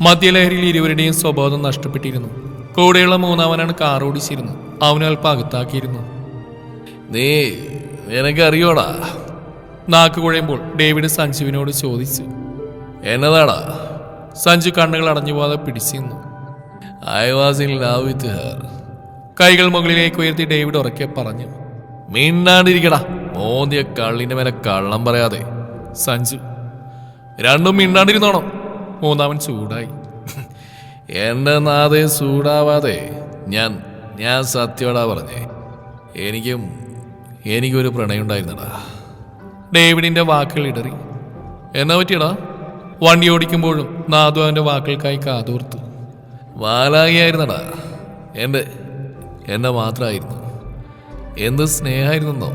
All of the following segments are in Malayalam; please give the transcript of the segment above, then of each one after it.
മദ്യലഹരിയിൽ ഇരുവരുടെയും സ്വബോധം നഷ്ടപ്പെട്ടിരുന്നു. കൂടെയുള്ള മൂന്നാമനാണ് കാർ ഓടിച്ചിരുന്നത് അവനൽപ്പകത്താക്കിയിരുന്നു അകത്താക്കിയിരുന്നു നീ നിനക്കറിയോടാ? നാക്ക് കുഴയുമ്പോൾ ഡേവിഡ് സഞ്ജുവിനോട് ചോദിച്ചു. എന്നതാടാ? സഞ്ജു കണ്ണുകൾ അടഞ്ഞു പോകാതെ പിടിച്ചിരുന്നു. I was in love with her കൈകൾ മുകളിലേക്ക് ഉയർത്തി ഡേവിഡ് ഉറക്കെ പറഞ്ഞു. മിണ്ടാണ്ടിരിക്കടാ. മോന്തിയ കള്ളിന്റെ മേലെ കള്ളം പറയാതെ. സഞ്ജു. രണ്ടും മിണ്ടാണ്ടിരുന്നോണം. മൂന്നാമൻ ചൂടായി. എന്റെ നാഥെ ചൂടാവാതെ ഞാൻ ഞാൻ സത്യോടാ പറഞ്ഞേ. എനിക്കും എനിക്കൊരു പ്രണയം ഉണ്ടായിരുന്നടാ ഡേവിഡിന്റെ വാക്കുകൾ ഇടറി. എന്നാ പറ്റിയടാ? വണ്ടി ഓടിക്കുമ്പോഴും നാദു അവന്റെ വാക്കുകൾക്കായി കാതോർത്തു. വാലാകിയായിരുന്നടാ. എന്റെ എന്നെ മാത്രമായിരുന്നു. എന്ത് സ്നേഹമായിരുന്നോ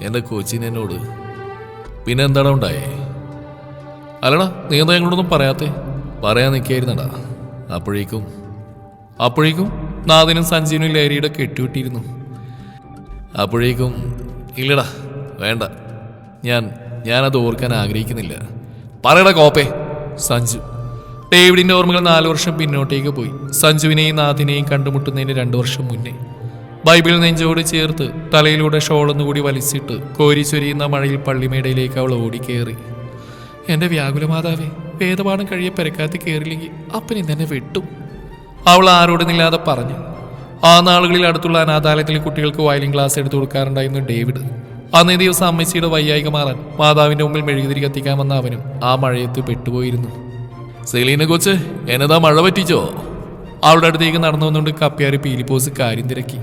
എന്റെ കൊച്ചിനെന്നോട് പിന്നെ എന്താടാ ഉണ്ടായേ? അല്ലടാ നീ എന്താ ഞങ്ങളോടൊന്നും പറയാത്തേ? പറയാൻ നിൽക്കായിരുന്നടാ അപ്പോഴേക്കും അപ്പോഴേക്കും നാദിനും സഞ്ജീവനും ലഹരിയുടെ കെട്ടിവിട്ടിരുന്നു. അപ്പോഴേക്കും ഇല്ലടാ വേണ്ട. ഞാൻ ഞാനത് ഓർക്കാൻ ആഗ്രഹിക്കുന്നില്ല. പറയടാ കോപ്പേ സഞ്ജു. ഡേവിഡിന്റെ ഓർമ്മകൾ നാലു വർഷം പിന്നോട്ടേക്ക് പോയി. സഞ്ജുവിനെയും നാഥിനെയും കണ്ടുമുട്ടുന്നതിന് രണ്ടു വർഷം മുന്നേ. ബൈബിൾ നെഞ്ചോട് ചേർത്ത് തലയിലൂടെ ഷോളൊന്നുകൂടി വലിച്ചിട്ട് കോരി ചൊരിയുന്ന മഴയിൽ പള്ളിമേടയിലേക്ക് അവൾ ഓടിക്കേറി. എന്റെ വ്യാകുല മാതാവേ വേദപാഠം കഴിയെ പെരക്കാത്തി കയറില്ലെങ്കിൽ അപ്പൻ ഇന്നെ വെട്ടും. അവൾ ആരോടുന്നില്ലാതെ പറഞ്ഞു ആ നാളുകളിൽ അടുത്തുള്ള അനാഥാലയത്തിലെ കുട്ടികൾക്ക് വയലിൻ ക്ലാസ് എടുത്തു കൊടുക്കാറുണ്ടായിരുന്നു ഡേവിഡ്. അന്നേ ദിവസം അമ്മച്ചിയുടെ വയ്യായിക മാറാൻ മാതാവിന്റെ മുമ്പിൽ മെഴുകുതിരി കത്തിക്കാൻ വന്ന അവനും ആ മഴയത്ത് പെട്ടുപോയിരുന്നു. സെലീന കൊച്ച് എന്നതാ മഴ പറ്റിച്ചോ? അവളുടെ അടുത്തേക്ക് നടന്നു വന്നുകൊണ്ട് കപ്പിയാർ പീലിപ്പോസ് കാര്യം തിരക്കി.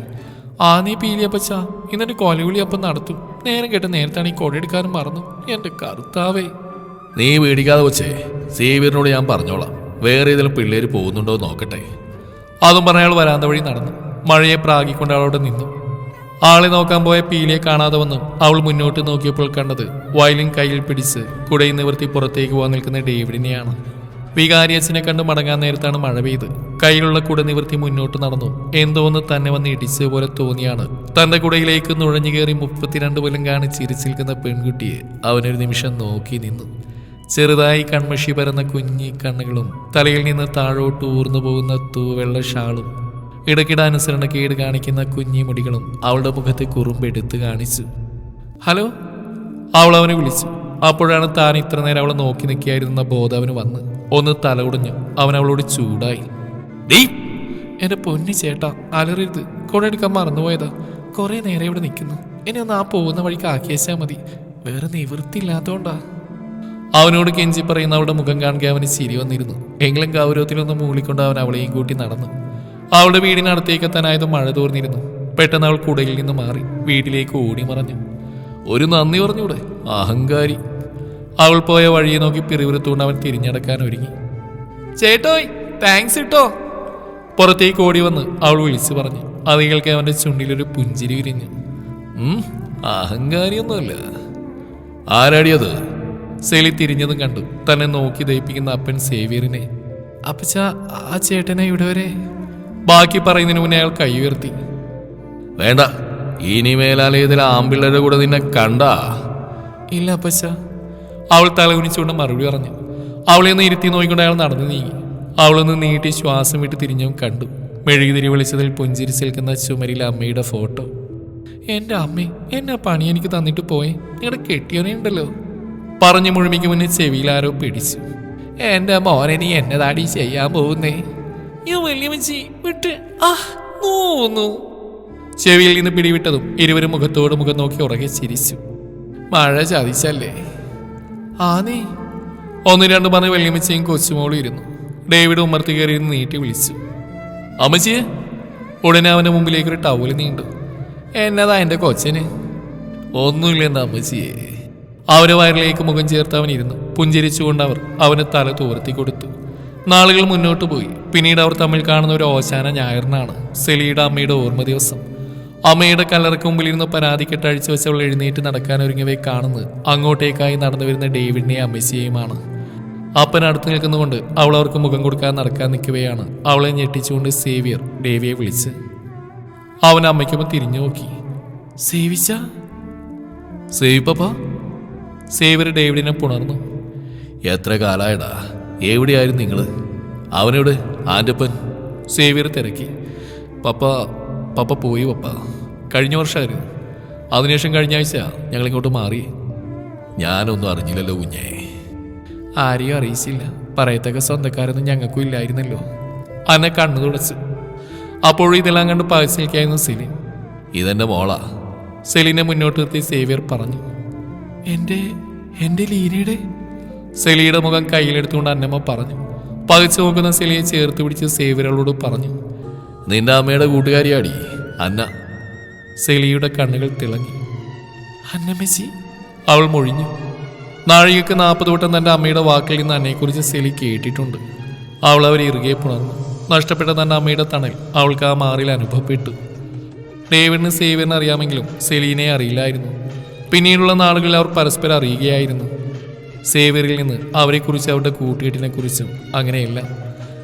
ആ നീ പീലിയപ്പച്ച എന്നിട്ട് കൊലവിളി അപ്പം നടത്തും. നേരം കേട്ട് നേരത്താണ് ഈ കൊടയെടുക്കാനും മറന്നു. എന്റെ കറുത്താവേ നീ പേടിക്കാതെ വെച്ചേ സേവിയറിനോട് ഞാൻ പറഞ്ഞോളാം. വേറെ ഏതെങ്കിലും പിള്ളേര് പോകുന്നുണ്ടോ നോക്കട്ടെ. അതും പറഞ്ഞ അയാൾ വരാന്ത വഴി നടന്നു. മഴയെ പ്രാഗിക്കൊണ്ട് അവളോട് നിന്നു. ആളെ നോക്കാൻ പോയ പീലിയെ കാണാതെ വന്നു. അവൾ മുന്നോട്ട് നോക്കിയപ്പോൾ കണ്ടത് വയലിൻ കയ്യിൽ പിടിച്ച് കുടയിൽ നിവർത്തി പുറത്തേക്ക് പോകാൻ നിൽക്കുന്ന ഡേവിഡിനെയാണ്. വികാരി അച്ഛനെ കണ്ട് മടങ്ങാൻ നേരത്താണ് മഴ പെയ്ത്. കയ്യിലുള്ള കുട നിവർത്തി മുന്നോട്ട് നടന്നു. എന്തോന്ന് തന്നെ വന്ന് ഇടിച്ചത് പോലെ തോന്നിയാണ്. തന്റെ കുടയിലേക്ക് നുഴഞ്ഞു കയറി മുപ്പത്തിരണ്ട് കൊല്ലം കാണിച്ച് ചിരിച്ചിരിക്കുന്ന പെൺകുട്ടിയെ അവനൊരു നിമിഷം നോക്കി നിന്നു. ചെറുതായി കൺമഷി പരന്ന കുഞ്ഞി കണ്ണുകളും തലയിൽ നിന്ന് താഴോട്ട് ഊർന്നു പോകുന്ന തൂവെള്ള ഷാളും ഇടയ്ക്കിടെ അനുസരണക്കേട് കാണിക്കുന്ന കുഞ്ഞി മുടികളും അവളുടെ മുഖത്തെ കുറുമ്പെടുത്ത് കാണിച്ചു. ഹലോ അവൾ അവനെ വിളിച്ചു. അപ്പോഴാണ് താൻ ഇത്ര നേരം അവളെ നോക്കി നിൽക്കിയായിരുന്ന ബോധം അവന് വന്ന്. ഒന്ന് തലകുടഞ്ഞു അവൻ അവളോട് ചൂടായി. എന്റെ പൊന്നി ചേട്ടാ അലറരുത്. കൊടെടുക്കാൻ മറന്നുപോയതാ. കുറെ നേരം ഇവിടെ നിൽക്കുന്നു. എന്നെ ഒന്ന് ആ പോകുന്ന വഴിക്ക് ആക്കിയച്ചാൽ മതി. വേറെ നിവൃത്തിയില്ലാത്തോണ്ടാ. അവനോട് കെഞ്ചി പറയുന്ന അവളുടെ മുഖം കാണുക അവന് ചിരി വന്നിരുന്നു. എങ്കിലും ഗൗരവത്തിലൊന്ന് മൂളിക്കൊണ്ട് അവൻ അവളെയും കൂട്ടി നടന്നു. അവളുടെ വീടിനടുത്തേക്ക് എത്താനായത് മഴ തോർന്നിരുന്നു. പെട്ടെന്ന് അവൾ കുടയിൽ നിന്ന് മാറി വീട്ടിലേക്ക് ഓടി മറഞ്ഞു. ഒരു നന്ദി പറഞ്ഞൂടെ അഹങ്കാരി. അവൾ പോയ വഴിയെ നോക്കി പിറിവിരുത്തുകൊണ്ട് അവൻ തിരിഞ്ഞടക്കാൻ ഒരുങ്ങി. ചേട്ടോയ് താങ്ക്സ് ഇട്ടോ. പുറത്തേക്ക് ഓടി വന്ന് അവൾ വിളിച്ചു പറഞ്ഞു. അത് കേൾക്കാൻ അവന്റെ ചുണ്ടിലൊരു പുഞ്ചിരി വിരിഞ്ഞു. അഹങ്കാരിയൊന്നുമല്ല. ആരാടിയത് സെലി തിരിഞ്ഞതും കണ്ടു. തന്നെ നോക്കി ദയിപ്പിക്കുന്ന അപ്പൻ സേവിയറിനെ അപ്പച്ച ആ ചേട്ടനെ ഇവിടെ വരെ? ബാക്കി പറയുന്നതിന് മുന്നേ അയാൾ കൈ ഉയർത്തി. വേണ്ട ഇനി മേലാലയത്തിൽ ആമ്പിള്ളരുടെ കൂടെ നിന്നെ കണ്ടാ. ഇല്ല അപ്പച്ച. അവൾ തലകുനിച്ചുകൊണ്ട് മറുപടി പറഞ്ഞു. അവളെ ഒന്ന് ഇരുത്തി നോക്കിക്കൊണ്ട് അയാൾ നടന്നു നീങ്ങി. അവളൊന്ന് നീട്ടി ശ്വാസം വിട്ട് തിരിഞ്ഞും കണ്ടു. മെഴുകുതിരി വിളിച്ചതിൽ പുഞ്ചിരിച്ച് നിൽക്കുന്ന ചുമരിലെ അമ്മയുടെ ഫോട്ടോ. എന്റെ അമ്മേ എന്നെ പണി എനിക്ക് തന്നിട്ട് പോയെ? നിങ്ങളുടെ കെട്ടിയവനെ ഉണ്ടല്ലോ. പറഞ്ഞു മുഴുമിക്ക് മുന്നേ ചെവിയിൽ ആരോ പിടിച്ചു. എന്റെ മോനെ നീ എന്നതാടി ചെയ്യാൻ പോകുന്നേ? യോ വല്യമ്മച്ചി വിട്ട്. ആ നോന്നു ചെവിയിൽ നിന്ന് പിടിവിട്ടതും ഇരുവരും മുഖത്തോട് മുഖം നോക്കി ഉറകെ ചിരിച്ചു. മഴ ചതിച്ചല്ലേ? ആ നീ. ഒന്ന് രണ്ട് പറഞ്ഞ് വല്യമ്മച്ചിയും കൊച്ചുമോളും ഇരുന്നു. ഡേവിഡ് ഉമ്മർത്തി കയറി നീട്ടി വിളിച്ചു. അമ്മച്ചിയെ ഉടനെ അവന്റെ മുമ്പിലേക്ക് ഒരു ടൗൽ നീണ്ടു. എന്നതാ എന്റെ കൊച്ചന്? ഒന്നുമില്ല എന്റെ അമ്മച്ചിയെ. അവരെ വയറിലേക്ക് മുഖം ചേർത്ത് അവൻ ഇരുന്നു. പുഞ്ചിരിച്ചുകൊണ്ട് അവർ അവന് തല തോർത്തി കൊടുത്തു. നാളുകൾ മുന്നോട്ട് പോയി. പിന്നീട് അവർ തമ്മിൽ കാണുന്ന ഒരു ഓശാന ഞായറിനാണ്. സെലിയുടെ അമ്മയുടെ ഓർമ്മ ദിവസം. അമ്മയുടെ കല്ലറക്ക് മുമ്പിലിരുന്ന് പരാതിക്കെട്ട് അഴിച്ചു വെച്ചവൾ എഴുന്നേറ്റ് നടക്കാൻ ഒരുങ്ങിയവയെ കാണുന്നത് അങ്ങോട്ടേക്കായി നടന്നു വരുന്ന ഡേവിഡിനെയും അമ്മച്ചിയെയുമാണ്. അപ്പൻ അടുത്ത് നിൽക്കുന്നുകൊണ്ട് അവൾ അവർക്ക് മുഖം കൊടുക്കാൻ നടക്കാൻ നിൽക്കുകയാണ് അവളെ ഞെട്ടിച്ചുകൊണ്ട് സേവിയർ ഡേവിയെ വിളിച്ച്. അവൻ അമ്മയ്ക്കൊപ്പം തിരിഞ്ഞു നോക്കി സേവിച്ച സേവിപ്പ സേവിയർ ഡേവിഡിനെ പുണർന്നു. എത്ര കാലായടാ? എവിടെയായിരുന്നു നിങ്ങൾ? അവനോട് ആന്റപ്പൻ സേവിയർ തിരക്കി. പപ്പ പപ്പ പോയി പപ്പ. കഴിഞ്ഞ വർഷമായിരുന്നു. അതിനുശേഷം കഴിഞ്ഞ ആഴ്ച ഞങ്ങളിങ്ങോട്ട് മാറി. ഞാനൊന്നും അറിഞ്ഞില്ലല്ലോ കുഞ്ഞേ. ആരെയും അറിയിച്ചില്ല. പറയത്തക്ക സ്വന്തക്കാരൊന്നും ഞങ്ങൾക്കും ഇല്ലായിരുന്നല്ലോ. അന്നെ കണ്ണു തുടച്ച്. അപ്പോഴും ഇതെല്ലാം കണ്ട് പകച്ചു സെലിൻ. ഇതെന്റെ മോളാ. സെലിനെ മുന്നോട്ട് നിർത്തി സേവിയർ പറഞ്ഞു. എന്റെ എന്റെ ലീനയുടെ? സെലിയുടെ മുഖം കയ്യിലെടുത്തുകൊണ്ട് അന്നമ്മ പറഞ്ഞു. പകച്ചു നോക്കുന്ന സെലിയെ ചേർത്ത് പിടിച്ച് സേവരളോട് പറഞ്ഞു. നിന്റെ അമ്മയുടെ കൂട്ടുകാരിയാടി അന്ന. സെലിയുടെ കണ്ണുകൾ തിളങ്ങി. അന്നമ്മച്ചി അവൾ മൊഴിഞ്ഞു. നാഴികക്ക് നാൽപ്പത് വട്ടം തന്റെ അമ്മയുടെ വാക്കിൽ നിന്ന് അന്നയെക്കുറിച്ച് സെലി കേട്ടിട്ടുണ്ട്. അവൾ അവരെ ഇറുകെ പുണർന്നു. നഷ്ടപ്പെട്ട തന്റെ അമ്മയുടെ തണൽ അവൾക്ക് ആ മാറിൽ അനുഭവപ്പെട്ടു. ഡേവിഡിന് സേവിയറിനെ അറിയാമെങ്കിലും സെലീനെ അറിയില്ലായിരുന്നു. പിന്നീടുള്ള നാളുകളിൽ അവർ പരസ്പരം അറിയുകയായിരുന്നു. സേവ്യറിൽ നിന്ന് അവരെക്കുറിച്ച് അവരുടെ കൂട്ടുകെട്ടിനെ കുറിച്ചും അങ്ങനെയല്ല.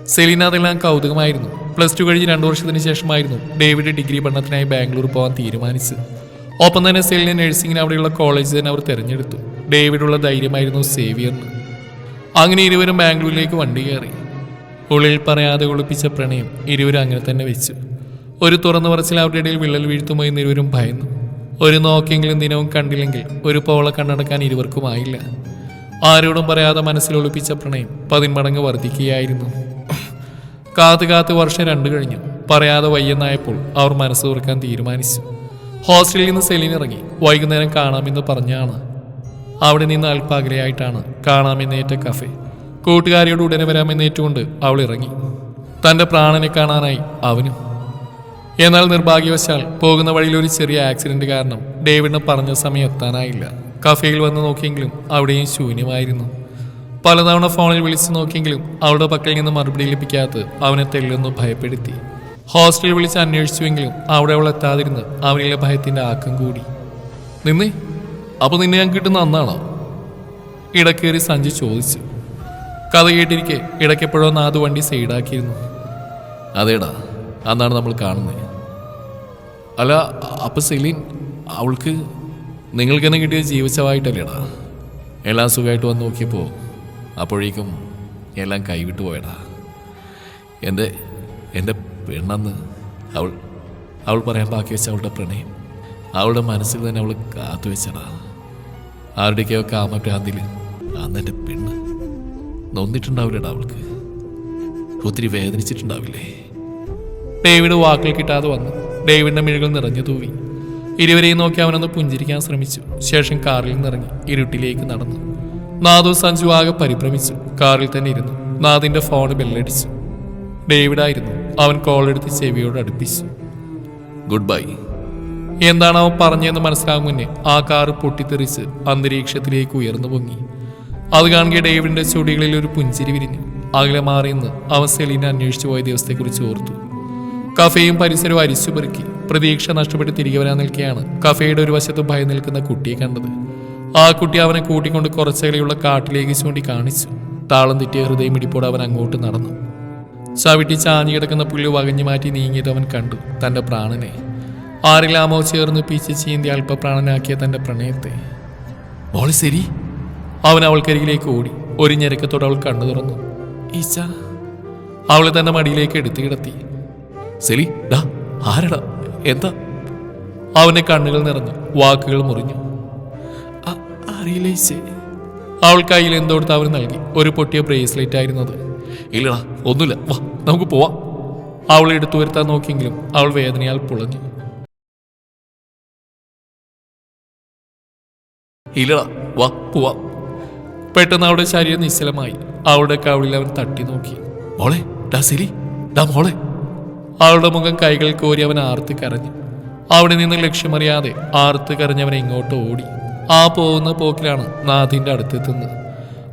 സെലീന അതെല്ലാം കൗതുകമായിരുന്നു. പ്ലസ് ടു കഴിഞ്ഞ് രണ്ടു വർഷത്തിന് ശേഷമായിരുന്നു ഡേവിഡ് ഡിഗ്രി പഠനത്തിനായി ബാംഗ്ലൂർ പോകാൻ തീരുമാനിച്ചത്. ഒപ്പം തന്നെ സെലിന നഴ്സിംഗിന് അവിടെയുള്ള കോളേജ് തന്നെ അവർ തിരഞ്ഞെടുത്തു. ഡേവിഡുള്ള ധൈര്യമായിരുന്നു സേവിയറിന്. അങ്ങനെ ഇരുവരും ബാംഗ്ലൂരിലേക്ക് വണ്ടി കയറി. ഉള്ളിൽ പറയാതെ ഒളിപ്പിച്ച പ്രണയം ഇരുവരും അങ്ങനെ തന്നെ വെച്ചു. ഒരു തുറന്നു പറച്ചിൽ അവരുടെ ഇടയിൽ വിള്ളൽ വീഴ്ത്തുമോ എന്ന് ഇരുവരും ഭയന്നു. ഒരു നോക്കിയെങ്കിലും ദിനവും കണ്ടില്ലെങ്കിൽ ഒരു പോള കണ്ണടക്കാൻ ഇരുവർക്കുമായില്ല. ആരോടും പറയാതെ മനസ്സിൽ ഒളിപ്പിച്ച പ്രണയം പതിന്മടങ്ങ് വർദ്ധിക്കുകയായിരുന്നു. കാത്തു കാത്ത് വർഷം രണ്ടു കഴിഞ്ഞു. പറയാതെ വയ്യെന്നായപ്പോൾ അവർ മനസ്സ് തുറക്കാൻ തീരുമാനിച്ചു. ഹോസ്റ്റലിൽ നിന്ന് സെലിൻ ഇറങ്ങി. വൈകുന്നേരം കാണാമെന്ന് പറഞ്ഞാണ്. അവിടെ നിന്ന് അല്പാഗ്രയായിട്ടാണ് കാണാമെന്നേറ്റ കഫേ. കൂട്ടുകാരിയോട് ഉടനെ വരാമെന്നേറ്റുകൊണ്ട് അവൾ ഇറങ്ങി. തന്റെ പ്രാണനെ കാണാനായി അവനും എന്നാൽ നിർഭാഗ്യവശാൽ പോകുന്ന വഴിയിൽ ഒരു ചെറിയ ആക്സിഡന്റ് കാരണം ഡേവിഡിന് പറഞ്ഞ സമയം എത്താനായില്ല. കഫേയിൽ വന്ന് നോക്കിയെങ്കിലും അവിടെയും ശൂന്യമായിരുന്നു. പലതവണ ഫോണിൽ വിളിച്ചു നോക്കിയെങ്കിലും അവളുടെ പക്കൽ നിന്ന് മറുപടി ലഭിക്കാത്തത് അവനെ തെല്ലൊന്ന് ഭയപ്പെടുത്തി. ഹോസ്റ്റലിൽ വിളിച്ച് അന്വേഷിച്ചുവെങ്കിലും അവിടെ അവൾ എത്താതിരുന്ന് അവനിലെ ഭയത്തിന്റെ ആക്കം കൂടി. നിന്നേ? അപ്പൊ നിന്നെ ഞാൻ കിട്ടുന്ന അന്നാണോ? ഇടക്കേറി സഞ്ജു ചോദിച്ചു. കഥ കേട്ടിരിക്കെ ഇടയ്ക്കെപ്പോഴോ നാദ് വണ്ടി സൈഡാക്കിയിരുന്നു. അതേടാ അന്നാണ് നമ്മൾ കാണുന്നത്. അല്ല അപ്പൊ സെലീൻ അവൾക്ക് നിങ്ങൾക്ക് തന്നെ കിട്ടിയ ജീവിച്ചവായിട്ടല്ലേടാ? എല്ലാം സുഖമായിട്ട് വന്ന് നോക്കിയപ്പോൾ അപ്പോഴേക്കും എല്ലാം കൈവിട്ടു പോയടാ. എന്റെ എന്റെ പെണ്ണെന്ന് അവൾ അവൾ പറയാൻ ബാക്കി വെച്ച അവളുടെ പ്രണയം അവളുടെ മനസ്സിൽ തന്നെ അവൾ കാത്തു വെച്ചടാ. ആരുടെയൊക്കെയോ കാമഭ്രാന്തിൽ അന്ന് എന്റെ പെണ്ണ് നൊന്നിട്ടുണ്ടാവില്ലടാ അവൾക്ക്. ഒത്തിരി വേദനിച്ചിട്ടുണ്ടാവില്ലേ? ഡേവിഡ് വാക്കുകൾ കിട്ടാതെ വന്നു. ഡേവിഡിന്റെ മിഴികൾ നിറഞ്ഞു തൂവി. ഇരുവരെയും നോക്കി അവനൊന്ന് പുഞ്ചിരിക്കാൻ ശ്രമിച്ചു. ശേഷം കാറിൽ നിറങ്ങി ഇരുട്ടിലേക്ക് നടന്നു. നാദു സഞ്ജു ആകെ പരിഭ്രമിച്ചു. കാറിൽ തന്നെ ഇരുന്നു. നാദിന്റെ ഫോൺ ബെല്ലടിച്ചു. ഡേവിഡായിരുന്നു. അവൻ കോൾ എടുത്ത് ചെവിയോട് അടുപ്പിച്ചു. ഗുഡ് ബൈ എന്താണ് അവൻ പറഞ്ഞതെന്ന് മനസ്സിലാകും മുന്നേ ആ കാറ് പൊട്ടിത്തെറിച്ച് അന്തരീക്ഷത്തിലേക്ക് ഉയർന്നു പൊങ്ങി. അത് കാണുക ഡേവിഡിന്റെ ചുടികളിൽ ഒരു പുഞ്ചിരി വിരിഞ്ഞു. അകലെ മാറിയെന്ന് അവൻ സെലീനെ അന്വേഷിച്ചു പോയ ദിവസത്തെക്കുറിച്ച് ഓർത്തു. കഫേയും പരിസരവും അരിച്ചു പെറുക്കി പ്രതീക്ഷ നഷ്ടപ്പെട്ട് തിരികെ വരാൻ നിൽക്കുകയാണ് കഫയുടെ ഒരു വശത്ത് ഭയം നിൽക്കുന്ന കുട്ടിയെ കണ്ടത്. ആ കുട്ടി അവനെ കൂട്ടിക്കൊണ്ട് കുറച്ചകലെയുള്ള കാട്ടിലേക്ക് ചൂണ്ടി കാണിച്ചു. താളം തെറ്റിയ ഹൃദയം ഇടിപ്പോടെ അവൻ അങ്ങോട്ട് നടന്നു. ചവിട്ടി ചാഞ്ഞു കിടക്കുന്ന പുല്ല് വകഞ്ഞു മാറ്റി നീങ്ങിയത് അവൻ കണ്ടു. തന്റെ പ്രാണനെ. ആരിലാമോ ചേർന്ന് പീച്ച് ചീന്തി അല്പപ്രാണനാക്കിയ തന്റെ പ്രണയത്തെ. മോളി ശരി. അവൻ അവൾക്കരികിലേക്ക് ഓടി. ഒരു ഞെരക്കത്തോടെ അവൾ കണ്ണു തുറന്നു. ഈച്ച. അവളെ തന്റെ മടിയിലേക്ക് എടുത്തു കിടത്തി. സെലി ഡാ ആരടാ? എന്താ? അവന്റെ കണ്ണുകൾ നിറഞ്ഞു വാക്കുകൾ മുറിഞ്ഞു. "അ- അറിയില്ല അവൾ കയ്യിൽ എന്തോടുത്ത് അവന് നൽകി. ഒരു പൊട്ടിയ ബ്രേസ്ലെറ്റ് ആയിരുന്നത് ഇല്ലടാ ഒന്നുമില്ല. വാ നമുക്ക് പോവാം. അവൾ എടുത്തു വരുത്താൻ നോക്കിയെങ്കിലും അവൾ വേദനയാൽ പുളഞ്ഞു. ഇല്ലടാ വാ പോവാം. പെട്ടെന്ന് അവളുടെ ശരീരം നിശ്ചലമായി. അവളുടെ കവിളിൽ അവൻ തട്ടി നോക്കി. മോളെ ഡാ സിരി ഡാ മോളെ. അവളുടെ മുഖം കൈകൾ കോരി അവൻ ആർത്ത് കരഞ്ഞു. അവിടെ നിന്ന് ലക്ഷ്യമറിയാതെ ആർത്ത് കരഞ്ഞവനെ ഇങ്ങോട്ട് ഓടി. ആ പോകുന്ന പോക്കിലാണ് നാഥിന്റെ അടുത്തെത്തുന്നത്.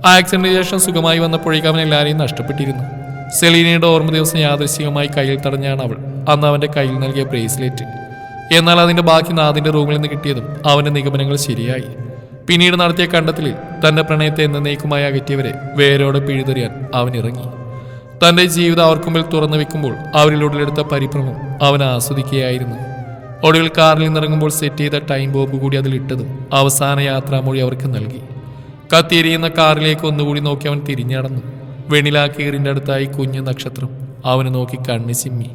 ആക്സിഡന്റിന് ശേഷം സുഖമായി വന്നപ്പോഴേക്കും അവൻ എല്ലാവരെയും നഷ്ടപ്പെട്ടിരുന്നു. സെലീനയുടെ ഓർമ്മ ദിവസം യാദൃശ്ചികമായി കയ്യിൽ തടഞ്ഞാണ് അവൾ. അന്ന് അവന്റെ കയ്യിൽ നൽകിയ ബ്രേസ്ലെറ്റ്. എന്നാൽ അതിന്റെ ബാക്കി നാഥിന്റെ റൂമിൽ നിന്ന് കിട്ടിയതും അവന്റെ നിഗമനങ്ങൾ ശരിയായി. പിന്നീട് നടത്തിയ കണ്ടെത്തലിൽ തന്റെ പ്രണയത്തെ എന്നേക്കുമായി അകറ്റിയവരെ വേരോടെ പിഴുതെറിയാൻ അവൻ ഇറങ്ങി. തന്റെ ജീവിതം അവർക്ക് മുമ്പിൽ തുറന്നു വെക്കുമ്പോൾ അവരിൽ ഉടലെടുത്ത പരിഭ്രമം അവൻ ആസ്വദിക്കുകയായിരുന്നു. ഒടുവിൽ കാറിൽ നിന്നിറങ്ങുമ്പോൾ സെറ്റ് ചെയ്ത ടൈം ബോംബ് കൂടി അതിൽ അതിലിട്ടതും അവസാന യാത്രാമൊഴി അവർക്ക് നൽകി. കത്തിയെരിയുന്ന കാറിലേക്ക് ഒന്നുകൂടി നോക്കി അവൻ തിരിഞ്ഞടന്നു. വെണിലാക്കീറിന്റെ അടുത്തായി കുഞ്ഞു നക്ഷത്രം അവനെ നോക്കി കണ്ണി ചിമ്മി.